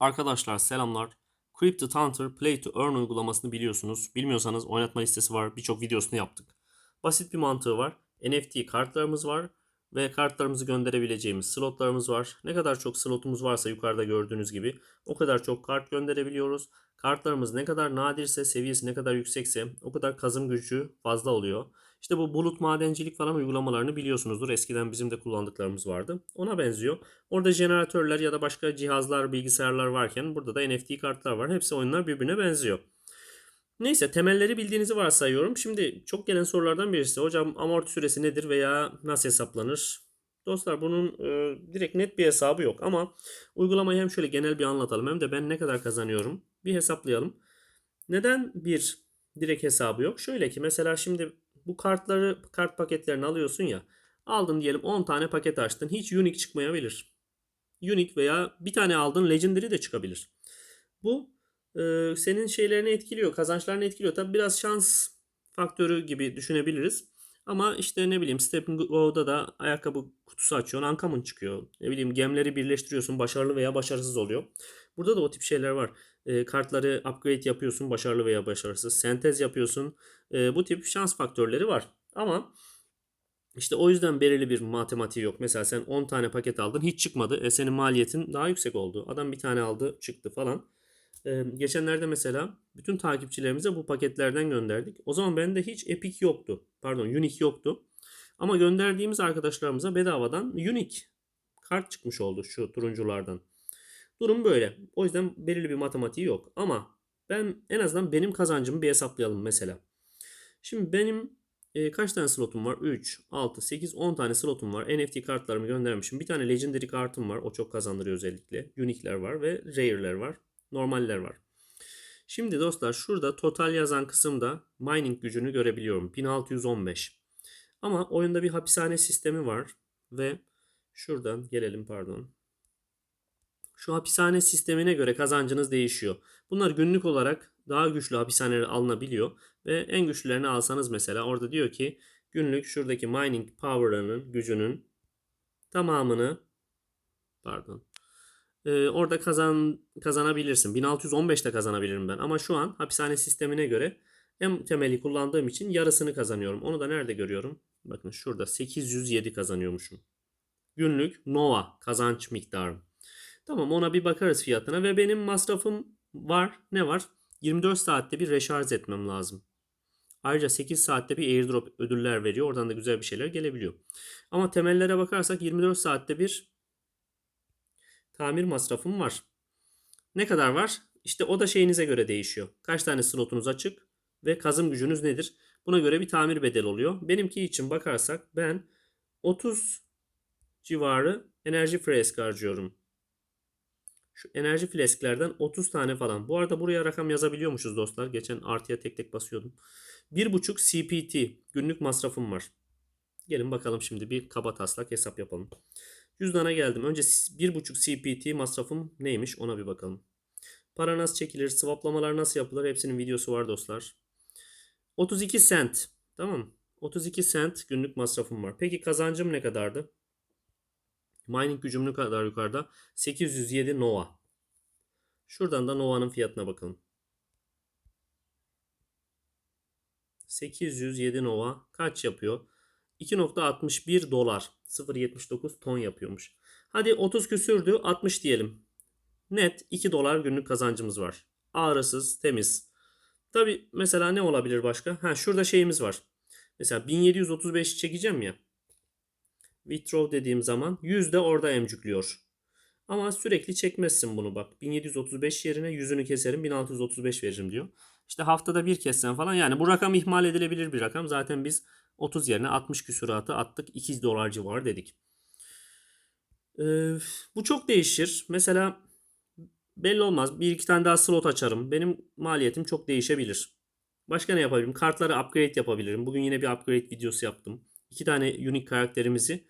Arkadaşlar selamlar. Crypto Hunter Play to Earn uygulamasını biliyorsunuz. Bilmiyorsanız oynatma listesi var. Birçok videosunu yaptık. Basit bir mantığı var. NFT kartlarımız var ve kartlarımızı gönderebileceğimiz slotlarımız var. Ne kadar çok slotumuz varsa yukarıda gördüğünüz gibi o kadar çok kart gönderebiliyoruz. Kartlarımız ne kadar nadirse, seviyesi ne kadar yüksekse o kadar kazım gücü fazla oluyor. İşte bu bulut madencilik falan uygulamalarını biliyorsunuzdur. Eskiden bizim de kullandıklarımız vardı. Ona benziyor. Orada jeneratörler ya da başka cihazlar, bilgisayarlar varken burada da NFT kartlar var. Hepsi oyunlar birbirine benziyor. Neyse temelleri bildiğinizi varsayıyorum. Şimdi çok gelen sorulardan birisi hocam amorti süresi nedir veya nasıl hesaplanır? Dostlar bunun e, direkt net bir hesabı yok ama uygulamayı hem şöyle genel bir anlatalım hem de ben ne kadar kazanıyorum bir hesaplayalım. Neden bir direkt hesabı yok? Şöyle ki mesela şimdi bu kartları kart paketlerini alıyorsun ya. Aldın diyelim 10 tane paket açtın. Hiç unique çıkmayabilir. Unique veya bir tane aldın legendary de çıkabilir. Bu e, senin şeylerini etkiliyor, kazançlarını etkiliyor. Tabi biraz şans faktörü gibi düşünebiliriz. Ama işte ne bileyim Step Go'da da ayakkabı kutusu açıyorsun, uncommon çıkıyor. Ne bileyim gemleri birleştiriyorsun, başarılı veya başarısız oluyor. Burada da o tip şeyler var. E, kartları upgrade yapıyorsun, başarılı veya başarısız. Sentez yapıyorsun. E, bu tip şans faktörleri var. Ama işte o yüzden belirli bir matematiği yok. Mesela sen 10 tane paket aldın hiç çıkmadı. E senin maliyetin daha yüksek oldu. Adam bir tane aldı çıktı falan. Ee, geçenlerde mesela bütün takipçilerimize bu paketlerden gönderdik. O zaman bende hiç Epic yoktu. Pardon Unique yoktu. Ama gönderdiğimiz arkadaşlarımıza bedavadan Unique kart çıkmış oldu şu turunculardan. Durum böyle. O yüzden belirli bir matematiği yok. Ama ben en azından benim kazancımı bir hesaplayalım mesela. Şimdi benim e, kaç tane slotum var? 3, 6, 8, 10 tane slotum var. NFT kartlarımı göndermişim. Bir tane Legendary kartım var. O çok kazandırıyor özellikle. Unique'ler var ve Rare'ler var. Normaller var. Şimdi dostlar şurada total yazan kısımda mining gücünü görebiliyorum. 1615. Ama oyunda bir hapishane sistemi var. Ve şuradan gelelim pardon. Şu hapishane sistemine göre kazancınız değişiyor. Bunlar günlük olarak daha güçlü hapishaneler alınabiliyor. Ve en güçlülerini alsanız mesela orada diyor ki günlük şuradaki mining power'ının gücünün tamamını pardon e, orada kazan kazanabilirsin. 1615'te kazanabilirim ben. Ama şu an hapishane sistemine göre en temeli kullandığım için yarısını kazanıyorum. Onu da nerede görüyorum? Bakın şurada 807 kazanıyormuşum. Günlük Nova kazanç miktarım. Tamam ona bir bakarız fiyatına ve benim masrafım var. Ne var? 24 saatte bir reşarj etmem lazım. Ayrıca 8 saatte bir airdrop ödüller veriyor. Oradan da güzel bir şeyler gelebiliyor. Ama temellere bakarsak 24 saatte bir tamir masrafım var. Ne kadar var? İşte o da şeyinize göre değişiyor. Kaç tane slotunuz açık ve kazım gücünüz nedir? Buna göre bir tamir bedeli oluyor. Benimki için bakarsak ben 30 civarı enerji fresk harcıyorum. Şu enerji flesklerden 30 tane falan. Bu arada buraya rakam yazabiliyormuşuz dostlar. Geçen artıya tek tek basıyordum. 1.5 CPT günlük masrafım var. Gelin bakalım şimdi bir kaba taslak hesap yapalım. Cüzdana geldim. Önce 1.5 CPT masrafım neymiş ona bir bakalım. Para nasıl çekilir, swaplamalar nasıl yapılır hepsinin videosu var dostlar. 32 cent. Tamam 32 cent günlük masrafım var. Peki kazancım ne kadardı? Mining gücüm ne kadar yukarıda? 807 Nova. Şuradan da Nova'nın fiyatına bakalım. 807 Nova kaç yapıyor? 2.61 dolar. 0.79 ton yapıyormuş. Hadi 30 küsürdü 60 diyelim. Net 2 dolar günlük kazancımız var. Ağrısız, temiz. Tabi mesela ne olabilir başka? Ha şurada şeyimiz var. Mesela 1735 çekeceğim ya. Withdraw dediğim zaman 100 de orada emcükliyor. Ama sürekli çekmezsin bunu bak. 1735 yerine yüzünü keserim 1635 veririm diyor. İşte haftada bir kessen falan yani bu rakam ihmal edilebilir bir rakam. Zaten biz 30 yerine 60 küsuratı attık. 2 dolar civarı dedik. Ee, bu çok değişir. Mesela belli olmaz. Bir iki tane daha slot açarım. Benim maliyetim çok değişebilir. Başka ne yapabilirim? Kartları upgrade yapabilirim. Bugün yine bir upgrade videosu yaptım. İki tane unique karakterimizi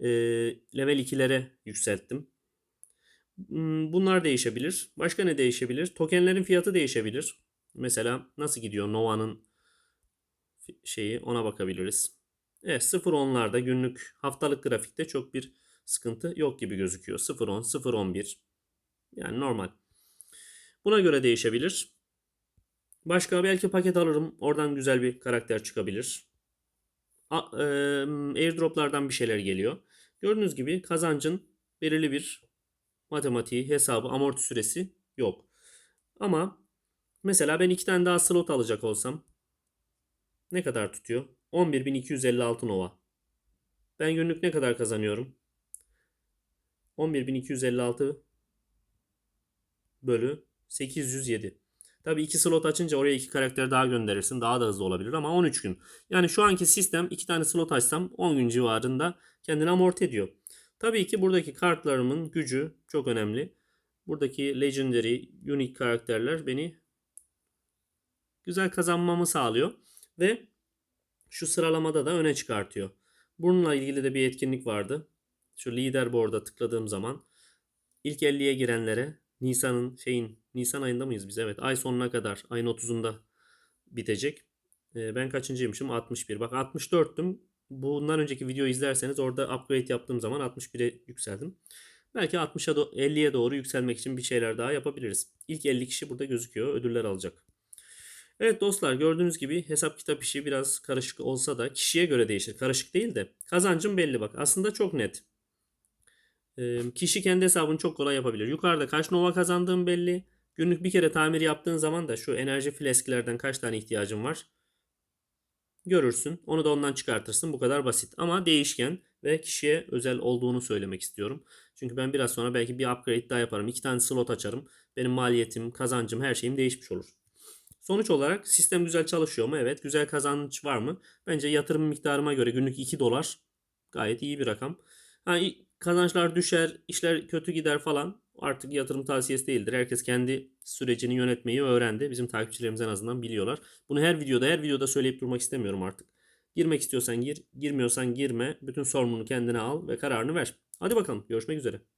e, level 2'lere yükselttim. Hmm, bunlar değişebilir. Başka ne değişebilir? Tokenlerin fiyatı değişebilir. Mesela nasıl gidiyor Nova'nın şeyi ona bakabiliriz. Evet 0.10'larda günlük haftalık grafikte çok bir sıkıntı yok gibi gözüküyor. 0.10, 0.11 yani normal. Buna göre değişebilir. Başka belki paket alırım. Oradan güzel bir karakter çıkabilir. Airdroplardan bir şeyler geliyor. Gördüğünüz gibi kazancın belirli bir matematiği, hesabı, amorti süresi yok. Ama mesela ben iki tane daha slot alacak olsam ne kadar tutuyor? 11.256 Nova. Ben günlük ne kadar kazanıyorum? 11.256 bölü 807. Tabii iki slot açınca oraya iki karakter daha gönderirsin. Daha da hızlı olabilir ama 13 gün. Yani şu anki sistem iki tane slot açsam 10 gün civarında kendini amorti ediyor. Tabii ki buradaki kartlarımın gücü çok önemli. Buradaki legendary, unique karakterler beni güzel kazanmamı sağlıyor. Ve şu sıralamada da öne çıkartıyor. Bununla ilgili de bir etkinlik vardı. Şu leaderboard'a tıkladığım zaman ilk 50'ye girenlere Nisan'ın şeyin Nisan ayında mıyız biz? Evet. Ay sonuna kadar ayın 30'unda bitecek. Ee, ben kaçıncıymışım? 61. Bak 64'tüm. Bundan önceki videoyu izlerseniz orada upgrade yaptığım zaman 61'e yükseldim. Belki 60'a do- 50'ye doğru yükselmek için bir şeyler daha yapabiliriz. İlk 50 kişi burada gözüküyor. Ödüller alacak. Evet dostlar gördüğünüz gibi hesap kitap işi biraz karışık olsa da kişiye göre değişir. Karışık değil de kazancım belli bak. Aslında çok net. Kişi kendi hesabını çok kolay yapabilir. Yukarıda kaç Nova kazandığım belli. Günlük bir kere tamir yaptığın zaman da şu enerji flesklerden kaç tane ihtiyacın var görürsün. Onu da ondan çıkartırsın. Bu kadar basit. Ama değişken ve kişiye özel olduğunu söylemek istiyorum. Çünkü ben biraz sonra belki bir upgrade daha yaparım. İki tane slot açarım. Benim maliyetim, kazancım, her şeyim değişmiş olur. Sonuç olarak sistem güzel çalışıyor mu? Evet. Güzel kazanç var mı? Bence yatırım miktarıma göre günlük 2 dolar gayet iyi bir rakam. Ha, kazançlar düşer, işler kötü gider falan. Artık yatırım tavsiyesi değildir. Herkes kendi sürecini yönetmeyi öğrendi. Bizim takipçilerimiz en azından biliyorlar. Bunu her videoda her videoda söyleyip durmak istemiyorum artık. Girmek istiyorsan gir, girmiyorsan girme. Bütün sorumluluğunu kendine al ve kararını ver. Hadi bakalım görüşmek üzere.